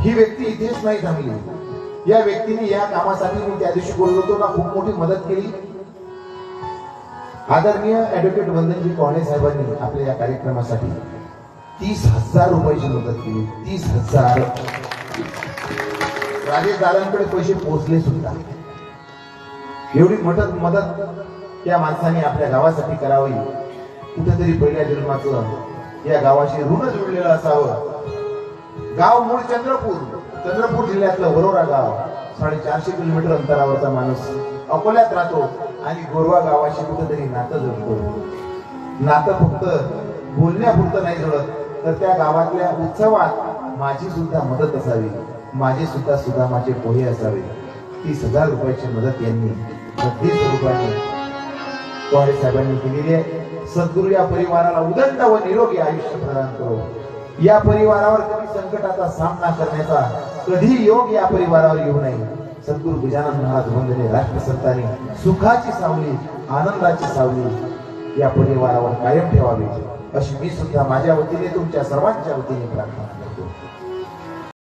ही व्यक्ती इथेच नाही थांबली. या व्यक्तीने या कामासाठी मी त्या दिवशी बोललो होतो ना खूप मोठी मदत केली. आदरणीय ऍडव्होकेट वंदनजी कोहणे साहेबांनी आपल्या या कार्यक्रमासाठी तीस हजार रुपयाची मदत केली. तीस हजार. राजेश दादांकडे पैसे पोहोचले सुद्धा. एवढी मदत मदत त्या माणसाने आपल्या गावासाठी करावी. कुठेतरी पहिल्या जन्माचं या गावाशी ऋण जुळलेलं असावं. गाव मूळ चंद्रपूर. चंद्रपूर जिल्ह्यातलं वरोरा गाव. साडेचारशे किलोमीटर अंतरावरचा माणूस अकोल्यात राहतो आणि गोरवा गावाशी कुठेतरी नातं जोडतो नातं फक्त बोलण्यापुरतं नाही जोडत तर त्या गावातल्या उत्सवात माझी सुद्धा मदत असावी. माझे सुद्धा सुद्धा माझे पोहे असावे. तीस हजार रुपयाची मदत यांनी बत्तीस रुपयाने कोहाडे साहेबांनी केलेली आहे. सद्गुरू या परिवाराला उदंड व निरोगी आयुष्य प्रदान करो. या परिवारावर कधी संकटाचा सामना करण्याचा कधी योग या परिवारावर येऊ नये. सद्गुरु गजानन महाराज वंदने राष्ट्रसंतांनी सुखाची सावली आनंदाची सावली या परिवारावर कायम ठेवावी. अशी मी सुद्धा माझ्या वतीने तुमच्या सर्वांच्या वतीने प्रार्थना करतो.